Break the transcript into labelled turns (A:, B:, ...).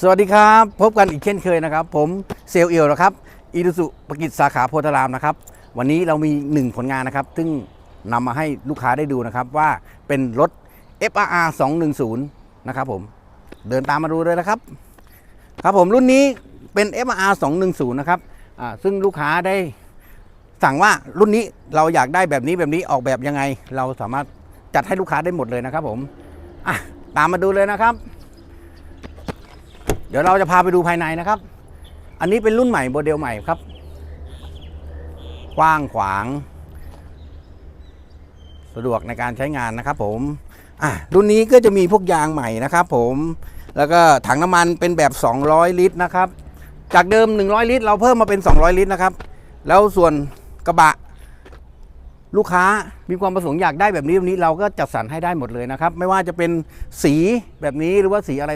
A: สวัสดีครับ พบกันอีกเช่นเคยนะครับ ผมเซลเอียวนะครับอีดุสุปกิจสาขาโพธารามนะครับ วันนี้เรามีหนึ่งผลงานนะครับ ซึ่งนำมาให้ลูกค้าได้ดูนะครับ ว่าเป็นรถ FRR 210 นะครับผมเดินตามมาดูเลยนะครับ ครับผมรุ่นนี้เป็น FRR 210 นะครับซึ่งลูกค้าได้สั่งว่ารุ่นนี้เราอยากได้แบบนี้แบบนี้ออกแบบยังไง เราสามารถจัดให้ลูกค้าได้หมดเลยนะครับผมตามมาดูเลยนะครับ เดี๋ยวเราจะพาไปดูภายในนะครับ อันนี้เป็นรุ่นใหม่โมเดลใหม่ครับ กว้างขวาง สะดวกในการใช้งานนะครับ ผมอะรุ่นนี้ก็จะมีพวกยางใหม่นะครับ ผมแล้วก็ถังน้ำมันเป็นแบบ 200 ลิตรนะครับ จากเดิม 100 ลิตร เราเพิ่มมาเป็น 200 ลิตรนะครับ แล้วส่วนกระบะ ลูกค้ามีความประสงค์อยากได้แบบนี้แบบนี้เราก็จัดสรรให้ได้หมดเลยนะครับ ไม่ว่าจะเป็นสีแบบนี้หรือว่าสีอะไร